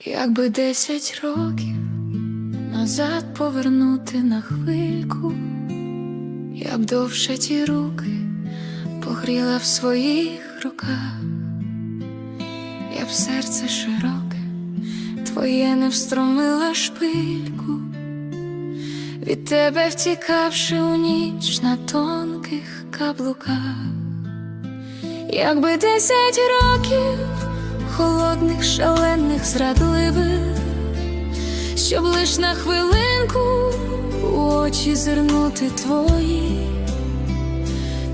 Якби десять років назад повернути на хвильку, я б довше ті руки погріла в своїх руках, я б серце широке, твоє не встромила шпильку, від тебе втікавши у ніч на тонких каблуках. Якби десять років холодних, шалених, зрадливих, щоб лиш на хвилинку у очі зирнути твої,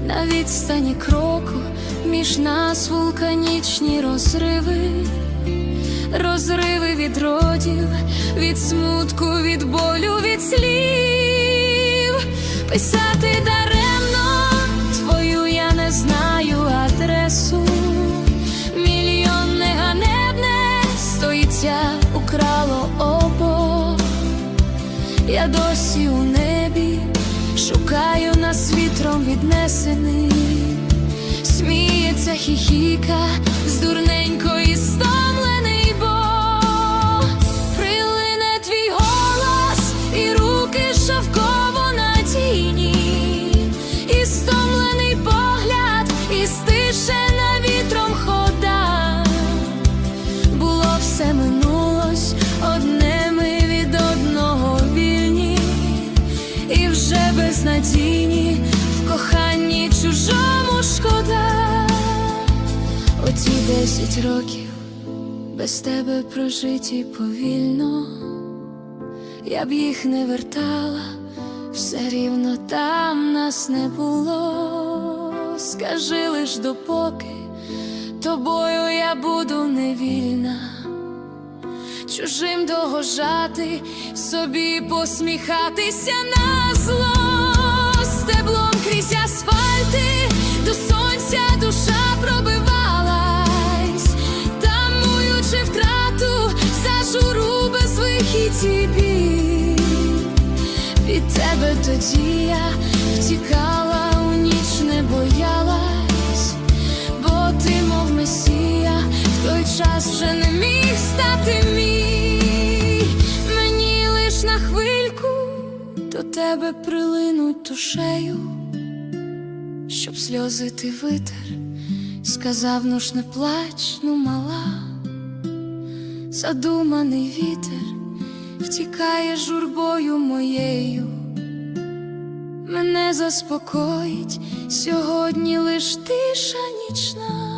на відстані кроку між нас вулканічні розриви, розриви від родів, від смутку, від болю, від слів, писати Я досі у небі шукаю нас вітром віднесений. Сміється хіхіка з дурненької вже безнадійні в коханні чужому шкода. Оці десять років без тебе прожиті повільно, я б їх не вертала, все рівно там нас не було. Скажи лиш допоки тобою я буду чужим собі посміхатися на зло, стеблом крізь асфальти, до сонця душа пробивалась, тамуючи втрату, за журу без вихідці. Від тебе тоді я втікала у ніч, не боялась, бо ти, мов месія, в той час вже не міг тебе прилинуть душею, щоб сльози ти витер, сказав, ну ж не плач, ну мала, задуманий вітер втікає журбою моєю. Мене заспокоїть сьогодні лиш тиша нічна.